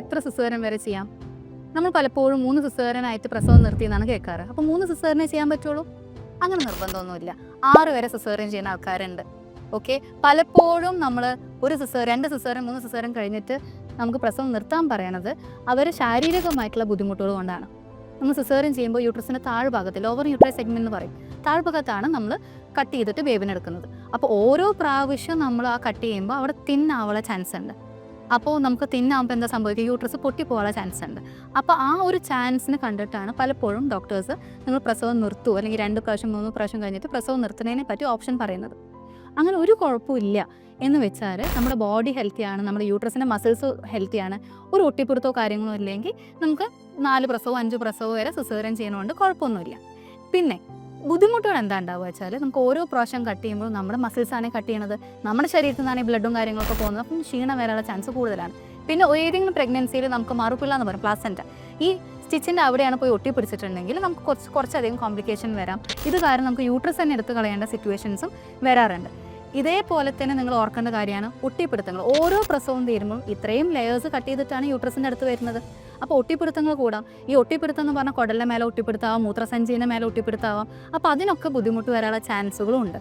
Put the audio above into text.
എത്ര സിസേറിയൻ വരെ ചെയ്യാം? നമ്മൾ പലപ്പോഴും മൂന്ന് സിസേറിയനായിട്ട് പ്രസവം നിർത്തി എന്നാണ് കേൾക്കാറ്. അപ്പോൾ മൂന്ന് സിസേറിനെ ചെയ്യാൻ പറ്റുള്ളൂ? അങ്ങനെ നിർബന്ധമൊന്നുമില്ല. ആറ് വരെ സിസേറിയൻ ചെയ്യുന്ന ആൾക്കാരുണ്ട്. ഓക്കെ? പലപ്പോഴും നമ്മൾ ഒരു സിസേർ രണ്ട് സിസേറിയൻ മൂന്ന് സിസേറിയൻ കഴിഞ്ഞിട്ട് നമുക്ക് പ്രസവം നിർത്താൻ പറയണത് അവർ ശാരീരികമായിട്ടുള്ള ബുദ്ധിമുട്ടുകൾ കൊണ്ടാണ്. നമ്മൾ സിസേറിയൻ ചെയ്യുമ്പോൾ യൂട്രസിന്റെ താഴ്ഭാഗത്ത് ലോവർ യൂട്രസ് സെഗ്മെന്റ് എന്ന് പറയും. താഴ്ഭാഗത്താണ് നമ്മൾ കട്ട് ചെയ്തിട്ട് വേവിനെടുക്കുന്നത് അപ്പോൾ ഓരോ പ്രാവശ്യം നമ്മൾ ആ കട്ട് ചെയ്യുമ്പോൾ അവിടെ തിന്നാവുള്ള ചാൻസ് ഉണ്ട്. അപ്പോൾ നമുക്ക് തിന്നാകുമ്പോൾ എന്താ സംഭവിക്കുക? യൂട്രസ് പൊട്ടിപ്പോകാനുള്ള ചാൻസ് ഉണ്ട്. അപ്പോൾ ആ ഒരു ചാൻസിന് കണ്ടിട്ടാണ് പലപ്പോഴും ഡോക്ടേഴ്സ് നിങ്ങൾ പ്രസവം നിർത്തൂ. അല്ലെങ്കിൽ രണ്ട് പ്രാവശ്യം മൂന്ന് പ്രാവശ്യം കഴിഞ്ഞിട്ട് പ്രസവം നിർത്തുന്നതിനെ പറ്റി ഓപ്ഷൻ പറയുന്നത്. അങ്ങനെ ഒരു കുഴപ്പമില്ല എന്ന് വെച്ചാൽ നമ്മുടെ ബോഡി ഹെൽത്തിയാണ് നമ്മുടെ യൂട്രസിന്റെ മസിൽസ് ഹെൽത്തിയാണ് ഒരു ഒട്ടിപ്പുറത്തോ കാര്യങ്ങളോ ഇല്ലെങ്കിൽ നമുക്ക് നാല് പ്രസവോ അഞ്ച് പ്രസവോ വരെ സിസേറിയൻ ചെയ്യുന്നതുകൊണ്ട് കുഴപ്പമൊന്നുമില്ല. പിന്നെ ബുദ്ധിമുട്ടുകൾ എന്താ ഉണ്ടാവുക വെച്ചാൽ നമുക്ക് ഓരോ പ്രാവശ്യം കട്ട് ചെയ്യുമ്പോൾ നമ്മുടെ മസിൽസ് ആണ് കട്ട് ചെയ്യണത് നമ്മുടെ ശരീരത്തിൽ നിന്നാണ് ബ്ലഡും കാര്യങ്ങളൊക്കെ പോകുന്നത്. അപ്പം ക്ഷീണം വരാനുള്ള ചാൻസ് കൂടുതലാണ്. പിന്നെ ഏതെങ്കിലും പ്രഗ്നൻസിയിൽ നമുക്ക് മറുപ്പില്ല എന്ന് പറയും പ്ലാസന്റ ഈ സ്റ്റിച്ചിന്റെ അവിടെയാണ് പോയി ഒട്ടിപ്പിടിച്ചിട്ടുണ്ടെങ്കിൽ നമുക്ക് കുറച്ച് കുറച്ചധികം കോംപ്ലിക്കേഷൻ വരാം. ഇത് കാരണം നമുക്ക് യൂട്രസ് തന്നെ എടുത്ത് കളയേണ്ട സിറ്റുവേഷൻസും വരാറുണ്ട്. ഇതേപോലെ തന്നെ നിങ്ങൾ ഓർക്കേണ്ട കാര്യമാണ് ഒട്ടിപ്പിടുത്തങ്ങൾ. ഓരോ പ്രസവം തീരുമ്പോൾ ഇത്രയും ലെയേഴ്സ് കട്ട് ചെയ്തിട്ടാണ് യൂട്രസിന്റെ അടുത്ത് വരുന്നത്. അപ്പോൾ ഒട്ടിപ്പിടുത്തങ്ങൾ കൂടാം. ഈ ഒട്ടിപ്പിടുത്തം എന്ന് പറഞ്ഞാൽ കുടലിന്റെ മേലെ ഒട്ടിപ്പിടുത്താവാം മൂത്രസഞ്ചീന്റെ മേലെ ഒട്ടിപ്പിടുത്താവാം. അപ്പോൾ അതിനൊക്കെ ബുദ്ധിമുട്ട് വരാനുള്ള ചാൻസുകളും ഉണ്ട്.